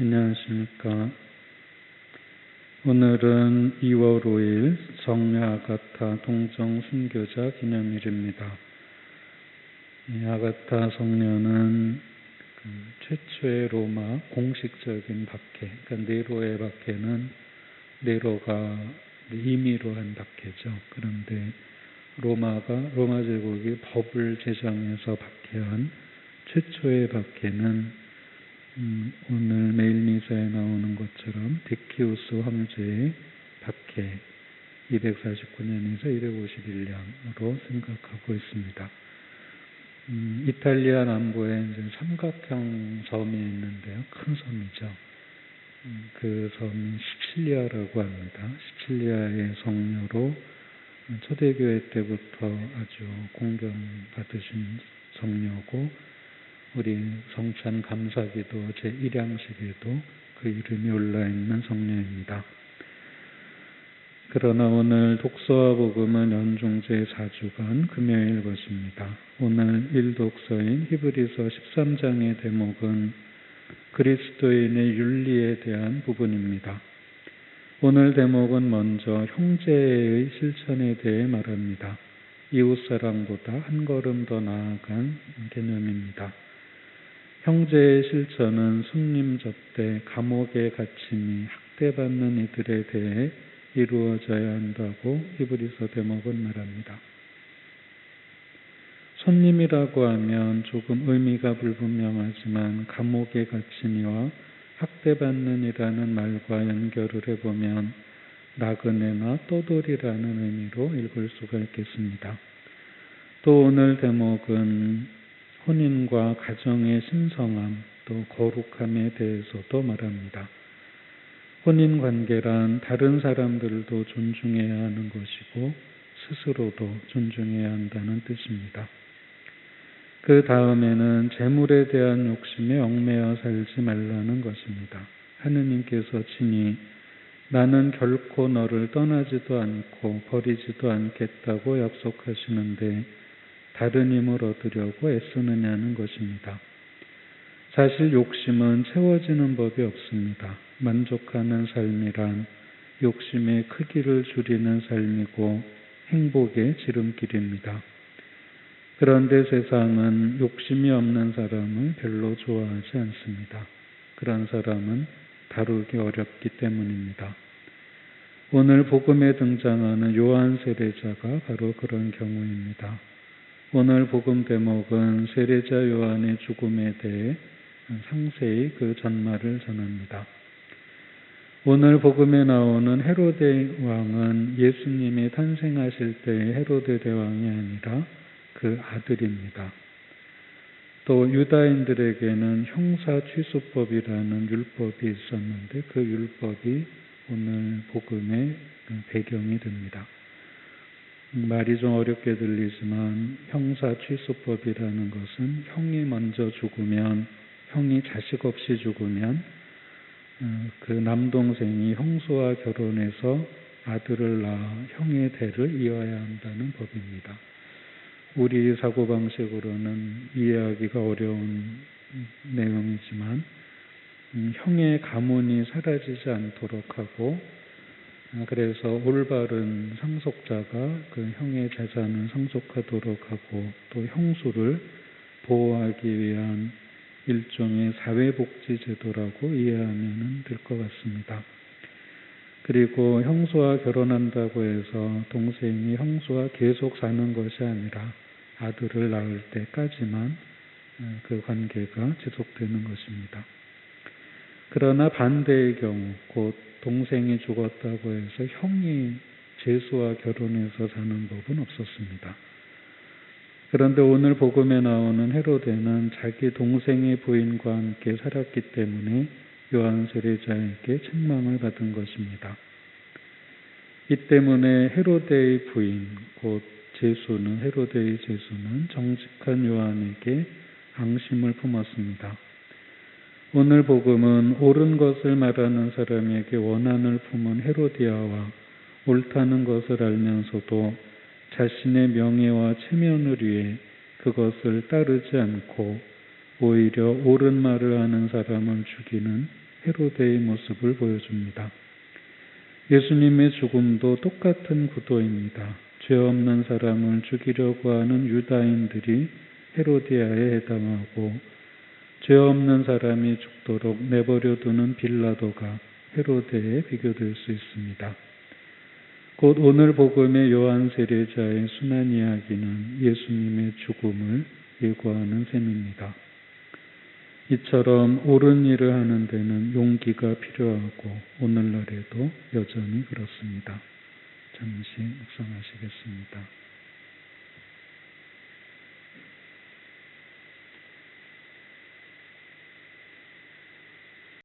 안녕하십니까. 오늘은 2월 5일 정례 아가타 동정 순교자 기념일입니다. 이 아가타 성녀는 그 최초의 로마 공식적인 박해, 그러니까 네로의 박해는 네로가 임의로 한 박해죠. 그런데 로마가 로마 제국이 법을 제정해서 박해한 최초의 박해는 음, 오늘 매일 미사에 나오는 것처럼 데키우스 황제의 박해 249년에서 251년으로 생각하고 있습니다. 음, 이탈리아 남부에 이제 삼각형 섬이 있는데요. 큰 섬이죠. 음, 그 섬이 시칠리아라고 합니다. 시칠리아의 성녀로 초대교회 때부터 아주 공경받으신 성녀고 우리 성찬 감사기도 제1양식에도 그 이름이 올라있는 성녀입니다. 그러나 오늘 독서와 복음은 연중제 4주간 금요일 것입니다. 오늘 일독서인 히브리서 13장의 대목은 그리스도인의 윤리에 대한 부분입니다. 오늘 대목은 먼저 형제의 실천에 대해 말합니다. 이웃사랑보다 한 걸음 더 나아간 개념입니다. 형제의 실천은 순림 접대, 감옥에 갇힘이 학대받는 이들에 대해 이루어져야 한다고 히브리서 대목은 말합니다. 손님이라고 하면 조금 의미가 불분명하지만 감옥에 갇힘이와 학대받는이라는 말과 연결을 해보면 나그네나 떠돌이라는 의미로 읽을 수가 있겠습니다. 또 오늘 대목은 혼인과 가정의 신성함 또 거룩함에 대해서도 말합니다. 혼인 관계란 다른 사람들도 존중해야 하는 것이고 스스로도 존중해야 한다는 뜻입니다. 그 다음에는 재물에 대한 욕심에 얽매여 살지 말라는 것입니다. 하느님께서 친히 나는 결코 너를 떠나지도 않고 버리지도 않겠다고 약속하시는데 다른 힘을 얻으려고 애쓰느냐는 것입니다. 사실 욕심은 채워지는 법이 없습니다. 만족하는 삶이란 욕심의 크기를 줄이는 삶이고 행복의 지름길입니다. 그런데 세상은 욕심이 없는 사람을 별로 좋아하지 않습니다. 그런 사람은 다루기 어렵기 때문입니다. 오늘 복음에 등장하는 요한 세례자가 바로 그런 경우입니다. 오늘 복음 대목은 세례자 요한의 죽음에 대해 상세히 그 전말을 전합니다. 오늘 복음에 나오는 헤로데 왕은 예수님이 탄생하실 때의 헤로데 대왕이 아니라 그 아들입니다. 또 유다인들에게는 형사 취수법이라는 율법이 있었는데 그 율법이 오늘 복음의 배경이 됩니다. 말이 좀 어렵게 들리지만 형사 취수법이라는 것은 형이 먼저 죽으면 형이 자식 없이 죽으면 어, 그 남동생이 형수와 결혼해서 아들을 낳아 형의 대를 이어야 한다는 법입니다. 우리 사고방식으로는 이해하기가 어려운 내용이지만 음, 형의 가문이 사라지지 않도록 하고 아, 그래서 올바른 상속자가 그 형의 재산을 상속하도록 하고 또 형수를 보호하기 위한 일종의 사회복지 제도라고 이해하면 될 것 같습니다. 그리고 형수와 결혼한다고 해서 동생이 형수와 계속 사는 것이 아니라 아들을 낳을 때까지만 어, 그 관계가 지속되는 것입니다. 그러나 반대의 경우 곧 동생이 죽었다고 해서 형이 제수와 결혼해서 사는 법은 없었습니다. 그런데 오늘 복음에 나오는 헤로데는 자기 동생의 부인과 함께 살았기 때문에 요한 세례자에게 책망을 받은 것입니다. 이 때문에 헤로데의 부인 곧 제수는 헤로데의 제수는 정직한 요한에게 앙심을 품었습니다. 오늘 복음은 옳은 것을 말하는 사람에게 원한을 품은 헤로디아와 옳다는 것을 알면서도 자신의 명예와 체면을 위해 그것을 따르지 않고 오히려 옳은 말을 하는 사람을 죽이는 헤로데의 모습을 보여줍니다. 예수님의 죽음도 똑같은 구도입니다. 죄 없는 사람을 죽이려고 하는 유다인들이 헤로디아에 해당하고 죄 없는 사람이 죽도록 내버려 두는 빌라도가 헤로데에 비교될 수 있습니다. 곧 오늘 복음의 요한 세례자의 순환 이야기는 예수님의 죽음을 예고하는 셈입니다. 이처럼 옳은 일을 하는 데는 용기가 필요하고 오늘날에도 여전히 그렇습니다. 잠시 묵상하시겠습니다.